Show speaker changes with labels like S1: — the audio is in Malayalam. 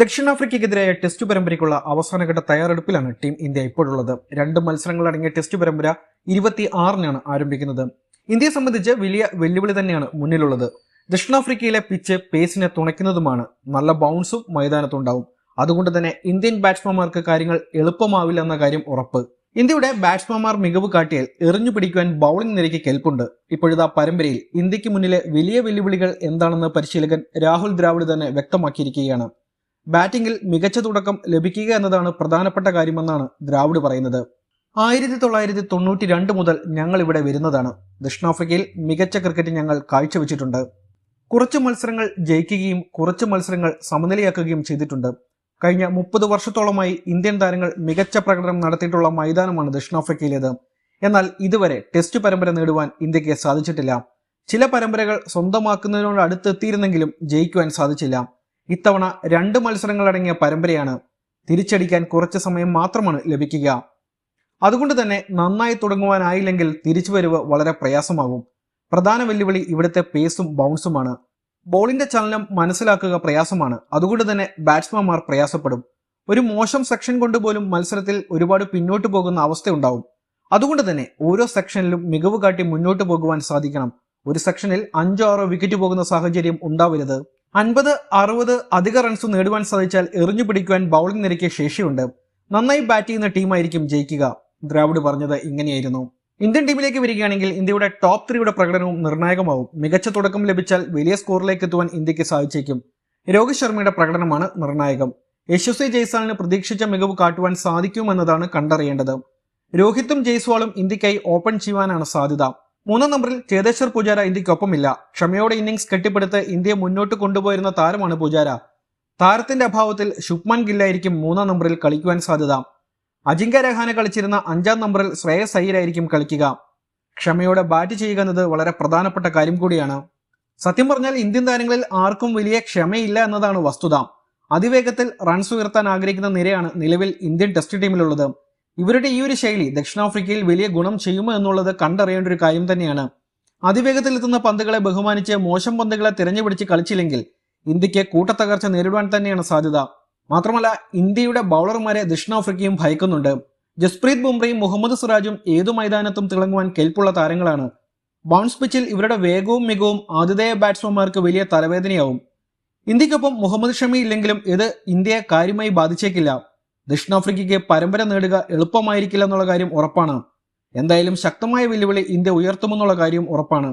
S1: ദക്ഷിണാഫ്രിക്കയ്ക്കെതിരായ ടെസ്റ്റ് പരമ്പരയ്ക്കുള്ള അവസാനഘട്ട തയ്യാറെടുപ്പിലാണ് ടീം ഇന്ത്യ ഇപ്പോഴുള്ളത്. രണ്ട് മത്സരങ്ങളടങ്ങിയ ടെസ്റ്റ് പരമ്പര ഇരുപത്തി ആറിനാണ് ആരംഭിക്കുന്നത്. ഇന്ത്യയെ സംബന്ധിച്ച് വലിയ വെല്ലുവിളി തന്നെയാണ് മുന്നിലുള്ളത്. ദക്ഷിണാഫ്രിക്കയിലെ പിച്ച് പേസിനെ തുണയ്ക്കുന്നതുമാണ്. നല്ല ബൗൺസും മൈതാനത്തുണ്ടാവും അതുകൊണ്ട് തന്നെ ഇന്ത്യൻ ബാറ്റ്സ്മാൻമാർക്ക് കാര്യങ്ങൾ എളുപ്പമാവില്ല എന്ന കാര്യം ഉറപ്പ്. ഇന്ത്യയുടെ ബാറ്റ്സ്മാൻമാർ മികവ് കാട്ടിയാൽ എറിഞ്ഞു പിടിക്കുവാൻ ബൗളിംഗ് നിരയ്ക്ക് കെൽപ്പുണ്ട്. ഇപ്പോഴിതാ പരമ്പരയിൽ ഇന്ത്യയ്ക്ക് മുന്നിലെ വലിയ വെല്ലുവിളികൾ എന്താണെന്ന് പരിശീലകൻ രാഹുൽ ദ്രാവിഡ് തന്നെ വ്യക്തമാക്കിയിരിക്കുകയാണ്. ബാറ്റിംഗിൽ മികച്ച തുടക്കം ലഭിക്കുക എന്നതാണ് പ്രധാനപ്പെട്ട കാര്യമെന്നാണ് ദ്രാവിഡ് പറയുന്നത്. ആയിരത്തി തൊള്ളായിരത്തി തൊണ്ണൂറ്റി രണ്ട് മുതൽ ഞങ്ങൾ ഇവിടെ വരുന്നതാണ്. ദക്ഷിണാഫ്രിക്കയിൽ മികച്ച ക്രിക്കറ്റ് ഞങ്ങൾ കാഴ്ചവെച്ചിട്ടുണ്ട്. കുറച്ച് മത്സരങ്ങൾ ജയിക്കുകയും കുറച്ച് മത്സരങ്ങൾ സമനിലയാക്കുകയും ചെയ്തിട്ടുണ്ട്. കഴിഞ്ഞ മുപ്പത് വർഷത്തോളമായി ഇന്ത്യൻ താരങ്ങൾ മികച്ച പ്രകടനം നടത്തിയിട്ടുള്ള മൈതാനമാണ് ദക്ഷിണാഫ്രിക്കയിലേത്. എന്നാൽ ഇതുവരെ ടെസ്റ്റ് പരമ്പര നേടുവാൻ ഇന്ത്യയ്ക്ക് സാധിച്ചിട്ടില്ല. ചില പരമ്പരകൾ സ്വന്തമാക്കുന്നതിനോട് അടുത്തെത്തിയിരുന്നെങ്കിലും ജയിക്കുവാൻ സാധിച്ചില്ല. ഇത്തവണ രണ്ട് മത്സരങ്ങളടങ്ങിയ പരമ്പരയാണ് തിരിച്ചടിക്കാൻ കുറച്ച് സമയം മാത്രമാണ് ലഭിക്കുക. അതുകൊണ്ട് തന്നെ നന്നായി തുടങ്ങുവാനായില്ലെങ്കിൽ തിരിച്ചുവരവ് വളരെ പ്രയാസമാകും പ്രധാന വെല്ലുവിളി ഇവിടുത്തെ പേസും ബൗൺസുമാണ് ബോളിന്റെ ചലനം മനസ്സിലാക്കുക പ്രയാസമാണ്. അതുകൊണ്ട് തന്നെ ബാറ്റ്സ്മാൻമാർ പ്രയാസപ്പെടും. ഒരു മോശം സെക്ഷൻ കൊണ്ടുപോലും മത്സരത്തിൽ ഒരുപാട് പിന്നോട്ട് പോകുന്ന അവസ്ഥയുണ്ടാവും. അതുകൊണ്ട് തന്നെ ഓരോ സെക്ഷനിലും മികവ് കാട്ടി മുന്നോട്ട് പോകുവാൻ സാധിക്കണം. ഒരു സെക്ഷനിൽ അഞ്ചോ ആറോ വിക്കറ്റ് പോകുന്ന സാഹചര്യം ഉണ്ടാവരുത്. അൻപത് അറുപത് അധിക റൺസ് നേടുവാൻ സാധിച്ചാൽ എറിഞ്ഞു പിടിക്കുവാൻ ബൗളിംഗ് നിരയ്ക്ക് ശേഷിയുണ്ട്. നന്നായി ബാറ്റ് ചെയ്യുന്ന ടീമായിരിക്കും ജയിക്കുക. ദ്രാവിഡ് പറഞ്ഞത് ഇങ്ങനെയായിരുന്നു. ഇന്ത്യൻ ടീമിലേക്ക് വരികയാണെങ്കിൽ ഇന്ത്യയുടെ ടോപ്പ് ത്രീയുടെ പ്രകടനവും നിർണായകമാവും. മികച്ച തുടക്കം ലഭിച്ചാൽ വലിയ സ്കോറിലേക്ക് എത്തുവാൻ ഇന്ത്യയ്ക്ക് സാധിച്ചേക്കും. രോഹിത് ശർമ്മയുടെ പ്രകടനമാണ് നിർണായകം. യശസ്വി ജയ്സാളിന് പ്രതീക്ഷിച്ച മികവ് കാട്ടുവാൻ സാധിക്കുമെന്നതാണ് കണ്ടറിയേണ്ടത്. രോഹിത്തും ജയ്സ്വാളും ഇന്ത്യക്കായി ഓപ്പൺ ചെയ്യുവാനാണ് സാധ്യത. മൂന്നാം നമ്പറിൽ ചേതേശ്വർ പൂജാര ഇന്ത്യക്കൊപ്പമില്ല. ക്ഷമയോടെ ഇന്നിംഗ്സ് കെട്ടിപ്പടുത്ത് ഇന്ത്യയെ മുന്നോട്ട് കൊണ്ടുപോയിരുന്ന താരമാണ് പൂജാര. താരത്തിന്റെ അഭാവത്തിൽ ശുഭ്മാൻ ഗില്ലായിരിക്കും മൂന്നാം നമ്പറിൽ കളിക്കുവാൻ സാധ്യത. അജിങ്ക്യ രഹാനെ കളിച്ചിരുന്ന അഞ്ചാം നമ്പറിൽ ശ്രേയസ് അയ്യരായിരിക്കും കളിക്കുക. ക്ഷമയോടെ ബാറ്റ് ചെയ്യുക എന്നത് വളരെ പ്രധാനപ്പെട്ട കാര്യം കൂടിയാണ്. സത്യം പറഞ്ഞാൽ ഇന്ത്യൻ താരങ്ങളിൽ ആർക്കും വലിയ ക്ഷമയില്ല എന്നതാണ് വസ്തുത. അതിവേഗത്തിൽ റൺസ് ഉയർത്താൻ ആഗ്രഹിക്കുന്ന നിരയാണ് നിലവിൽ ഇന്ത്യൻ ടെസ്റ്റ് ടീമിലുള്ളത് ഇവരുടെ ഈ ഒരു ശൈലി ദക്ഷിണാഫ്രിക്കയിൽ വലിയ ഗുണം ചെയ്യുമോ എന്നുള്ളത് കണ്ടറിയേണ്ട ഒരു കാര്യം തന്നെയാണ്. അതിവേഗത്തിൽ എത്തുന്ന പന്തുകളെ ബഹുമാനിച്ച് മോശം പന്തുകളെ തിരഞ്ഞുപിടിച്ച് കളിച്ചില്ലെങ്കിൽ ഇന്ത്യയ്ക്ക് കൂട്ടത്തകർച്ച നേരിടുവാൻ തന്നെയാണ് സാധ്യത. മാത്രമല്ല ഇന്ത്യയുടെ ബൗളർമാരെ ദക്ഷിണാഫ്രിക്കയും ഭയക്കുന്നുണ്ട്. ജസ്പ്രീത് ബുംറയും മുഹമ്മദ് സിറാജും ഏതു മൈതാനത്തും തിളങ്ങുവാൻ കെൽപ്പുള്ള താരങ്ങളാണ്. ബൗൺസ് പിച്ചിൽ ഇവരുടെ വേഗവും മികവും ആതിഥേയ ബാറ്റ്സ്മാൻമാർക്ക് വലിയ തലവേദനയാവും. ഇന്ത്യക്കൊപ്പം മുഹമ്മദ് ഷമി ഇല്ലെങ്കിലും ഇത് ഇന്ത്യയെ കാര്യമായി ബാധിച്ചേക്കില്ല. ദക്ഷിണാഫ്രിക്കയ്ക്ക് പരമ്പര നേടുക എളുപ്പമായിരിക്കില്ല എന്നുള്ള കാര്യം ഉറപ്പാണ്. എന്തായാലും ശക്തമായ വെല്ലുവിളി ഇന്ത്യ ഉയർത്തുമെന്നുള്ള കാര്യം ഉറപ്പാണ്.